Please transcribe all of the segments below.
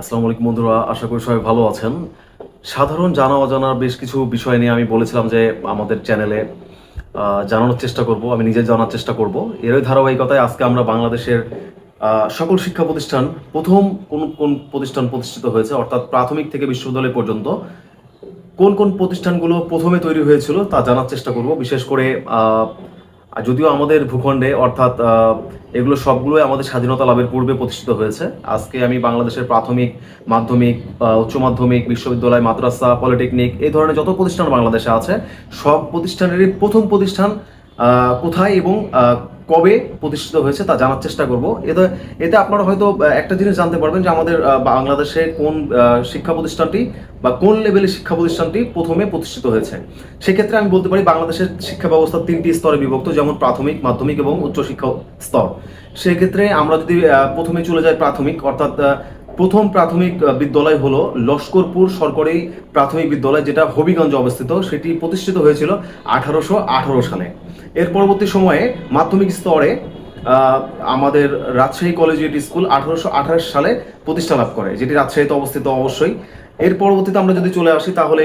আসসালামু আলাইকুম বন্ধুরা, আশা করি সবাই ভালো আছেন। সাধারণ জানা অজানার বেশ কিছু বিষয় নিয়ে আমি বলেছিলাম যে আমাদের চ্যানেলে জানানোর চেষ্টা করব, আমি নিজে জানার চেষ্টা করব। এরই ধারাবাহিকতায় আজকে আমরা বাংলাদেশের সকল শিক্ষা প্রতিষ্ঠান, প্রথম কোন কোন প্রতিষ্ঠান প্রতিষ্ঠিত হয়েছে, অর্থাৎ প্রাথমিক থেকে বিশ্ববিদ্যালয় পর্যন্ত, কোন কোন প্রতিষ্ঠানগুলো প্রথমে তৈরি হয়েছিল তা জানার চেষ্টা করব। বিশেষ করে আহ, যদিও আমাদের ভূখণ্ডে অর্থাৎ এগুলো সবগুলোই আমাদের স্বাধীনতা লাভের পূর্বে প্রতিষ্ঠিত হয়েছে। আজকে আমি বাংলাদেশের প্রাথমিক মাধ্যমিক উচ্চ মাধ্যমিক বিশ্ববিদ্যালয় মাদ্রাসা পলিটেকনিক এই ধরনের যত প্রতিষ্ঠান বাংলাদেশে আছে সব প্রতিষ্ঠানেরই প্রথম প্রতিষ্ঠান কোথায় এবং কবে প্রতিষ্ঠিত হয়েছে তা জানার চেষ্টা করব। এতে এতে আপনারা হয়তো একটা জিনিস জানতে পারবেন যে আমাদের বাংলাদেশে কোন শিক্ষা প্রতিষ্ঠানটি বা কোন লেভেলের শিক্ষা প্রতিষ্ঠানটি প্রথমে প্রতিষ্ঠিত হয়েছে। সেক্ষেত্রে আমি বলতে পারি বাংলাদেশের শিক্ষা ব্যবস্থা তিনটি স্তরে বিভক্ত, যেমন প্রাথমিক, মাধ্যমিক এবং উচ্চ শিক্ষা স্তর। সেক্ষেত্রে আমরা যদি প্রথমে চলে যাই প্রাথমিক, অর্থাৎ প্রথম প্রাথমিক বিদ্যালয় হলো লস্করপুর সরকারি প্রাথমিক বিদ্যালয় যেটা হবিগঞ্জে অবস্থিত, সেটি প্রতিষ্ঠিত হয়েছিল আঠারোশো আঠারো সালে। এর পরবর্তী সময়ে মাধ্যমিক স্তরে আমাদের রাজশাহী কলেজিয়েট স্কুল আঠারোশো আঠাশ সালে প্রতিষ্ঠা লাভ করে, যেটি রাজশাহীতে অবস্থিত অবশ্যই। এর পরবর্তীতে আমরা যদি চলে আসি তাহলে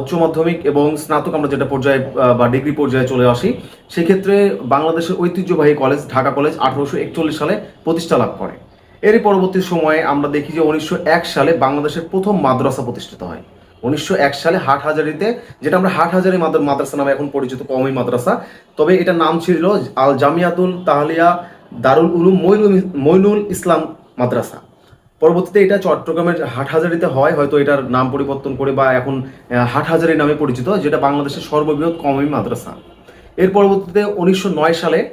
উচ্চ মাধ্যমিক এবং স্নাতক আমরা যেটা পর্যায়ে বা ডিগ্রি পর্যায়ে চলে আসি, সেক্ষেত্রে বাংলাদেশের ঐতিহ্যবাহী কলেজ ঢাকা কলেজ আঠারোশো একচল্লিশ সালে প্রতিষ্ঠা লাভ করে। এরই পরবর্তী সময়ে আমরা দেখি যে উনিশশো এক সালে বাংলাদেশের প্রথম মাদ্রাসা প্রতিষ্ঠিত হয়। উনিশশো এক সালে হাট হাজারিতে যেটা আমরা হাট হাজারি মাদ্রা- মাদ্রাসা নামে এখন পরিচিত, কওমি মাদ্রাসা, তবে এটা নাম ছিল আল জামিয়াতুল তাহলিয়া দারুল উলুম মইনুল মইনুল ইসলাম মাদ্রাসা। পরবর্তীতে এটা চট্টগ্রামের হাটহাজারিতে হয়, হয়তো এটার নাম পরিবর্তন করে বা এখন হাটহাজারি নামে পরিচিত, যেটা বাংলাদেশের সর্ববৃহৎ কওমি মাদ্রাসা। এর পরবর্তীতে উনিশশো নয় সালে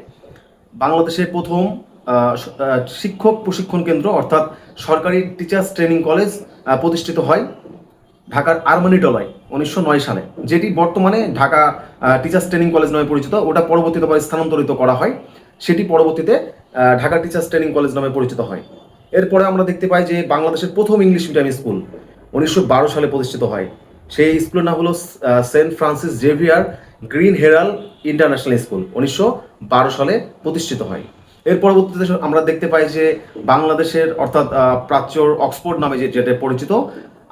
বাংলাদেশের প্রথম শিক্ষক প্রশিক্ষণ কেন্দ্র, অর্থাৎ সরকারি টিচার্স ট্রেনিং কলেজ প্রতিষ্ঠিত হয় ঢাকার আরমানিটলায় উনিশশো নয় সালে, যেটি বর্তমানে ঢাকা টিচার্স ট্রেনিং কলেজ নামে পরিচিত। ওটা পরবর্তীতে পরে স্থানান্তরিত করা হয়। সেটি পরবর্তীতে ঢাকা টিচার্স ট্রেনিং কলেজ নামে পরিচিত হয়। এরপরে আমরা দেখতে পাই যে বাংলাদেশের প্রথম ইংলিশ মিডিয়াম স্কুল উনিশশো বারো সালে প্রতিষ্ঠিত হয়। সেই স্কুলের নাম হলো Saint Francis Xavier Green Herald International School. উনিশশো বারো সালে প্রতিষ্ঠিত হয়। এর পরবর্তীতে আমরা দেখতে পাই যে বাংলাদেশের, অর্থাৎ প্রাচ্য প্রাচ্যর অক্সফোর্ড নামে যে যেটা পরিচিত,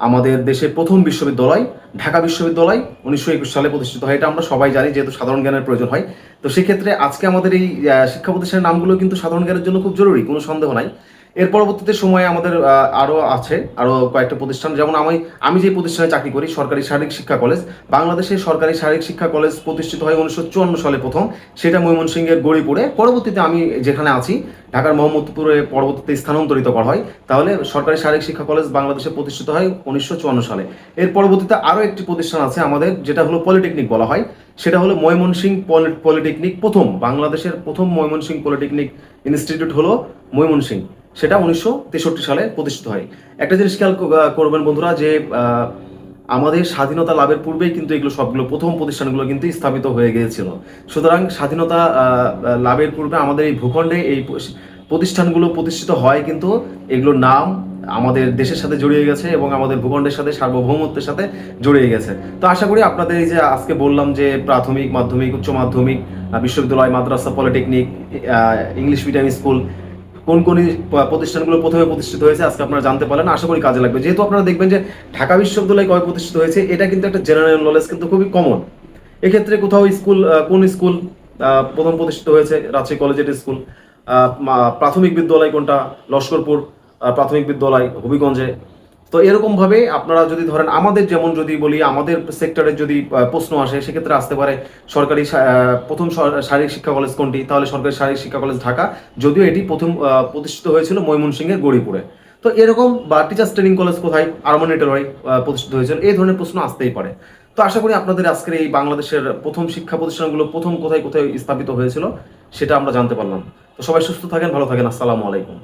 আমাদের দেশে প্রথম বিশ্ববিদ্যালয়, ঢাকা বিশ্ববিদ্যালয়, উনিশশো একুশ সালে প্রতিষ্ঠিত হয়। এটা আমরা সবাই জানি, যেহেতু সাধারণ জ্ঞানের প্রয়োজন হয়। তো সেক্ষেত্রে আজকে আমাদের এই শিক্ষা প্রতিষ্ঠানের নামগুলো কিন্তু সাধারণ জ্ঞানের জন্য খুব জরুরি, কোনো সন্দেহ নাই। এর পরবর্তীতে সময়ে আমাদের আরও আছে আরও কয়েকটা প্রতিষ্ঠান। যেমন আমি আমি যে প্রতিষ্ঠানে চাকরি করি, সরকারি শারীরিক শিক্ষা কলেজ। বাংলাদেশে সরকারি শারীরিক শিক্ষা কলেজ প্রতিষ্ঠিত হয় উনিশশো চুয়ান্ন সালে প্রথম। সেটা ময়মনসিংহের গড়িপুরে। পরবর্তীতে আমি যেখানে আছি, ঢাকার মোহাম্মদপুরে পরবর্তীতে স্থানান্তরিত করা হয়। তাহলে সরকারি শারীরিক শিক্ষা কলেজ বাংলাদেশে প্রতিষ্ঠিত হয় উনিশশো চুয়ান্ন সালে। এর পরবর্তীতে আরও একটি প্রতিষ্ঠান আছে আমাদের, যেটা হলো পলিটেকনিক বলা হয়। সেটা হলো ময়মনসিংহ পলি- পলিটেকনিক প্রথম। বাংলাদেশের প্রথম ময়মনসিংহ পলিটেকনিক ইনস্টিটিউট হলো ময়মনসিংহ। সেটা উনিশশো তেষট্টি সালে প্রতিষ্ঠিত হয়। একটা জিনিস খেয়াল করবেন বন্ধুরা যে আমাদের স্বাধীনতা লাভের পূর্বেই কিন্তু এগুলো সবগুলো প্রথম প্রতিষ্ঠানগুলো কিন্তু স্থাপিত হয়ে গিয়েছিল। সুতরাং স্বাধীনতা লাভের পূর্বে আমাদের এই ভূখণ্ডে এই প্রতিষ্ঠানগুলো প্রতিষ্ঠিত হয় কিন্তু এগুলোর নাম আমাদের দেশের সাথে জড়িয়ে গেছে এবং আমাদের ভূখণ্ডের সাথে, সার্বভৌমত্বের সাথে জড়িয়ে গেছে। তো আশা করি আপনাদের এই যে আজকে বললাম যে প্রাথমিক, মাধ্যমিক, উচ্চ মাধ্যমিক বিশ্ববিদ্যালয়, মাদ্রাসা, পলিটেকনিক ইংলিশ মিডিয়াম স্কুল কোন কোন প্রতিষ্ঠানগুলো প্রথমে প্রতিষ্ঠিত হয়েছে আজকে আপনারা জানতে পারলেন, আশা করি কাজে লাগবে। যেহেতু আপনারা দেখবেন যে ঢাকা বিশ্ববিদ্যালয় কবে প্রতিষ্ঠিত হয়েছে, এটা কিন্তু একটা জেনারেল নলেজ কিন্তু খুবই কমন এক্ষেত্রে কোথাও স্কুল কোন স্কুল প্রথম প্রতিষ্ঠিত হয়েছে? রাজশাহী কলেজের স্কুল প্রাথমিক বিদ্যালয় কোনটা? লস্করপুর প্রাথমিক বিদ্যালয়, হবিগঞ্জে। তো এরকম ভাবে আপনারা যদি ধরেন, আমাদের যেমন যদি বলি, আমাদের সেক্টরের যদি প্রশ্ন আসে, সেক্ষেত্রে আসতে পারে সরকারি প্রথম শারীরিক শিক্ষা কলেজ কোনটি? তাহলে সরকারি শারীরিক শিক্ষা কলেজ ঢাকা। যদিও এটি প্রথম প্রতিষ্ঠিত হয়েছিল ময়মনসিংহের গড়িপুরে তো এরকম বা টিচার্স ট্রেনিং কলেজ কোথায়? আরমানিটেলয় প্রতিষ্ঠিত হয়েছিল। এই ধরনের প্রশ্ন আসতেই পারে। তো আশা করি আপনাদের আজকের এই বাংলাদেশের প্রথম শিক্ষা প্রতিষ্ঠানগুলো প্রথম কোথায় কোথায় স্থাপিত হয়েছিল, সেটা আমরা জানতে পারলাম। তো সবাই সুস্থ থাকেন, ভালো থাকেন। আসসালামু আলাইকুম।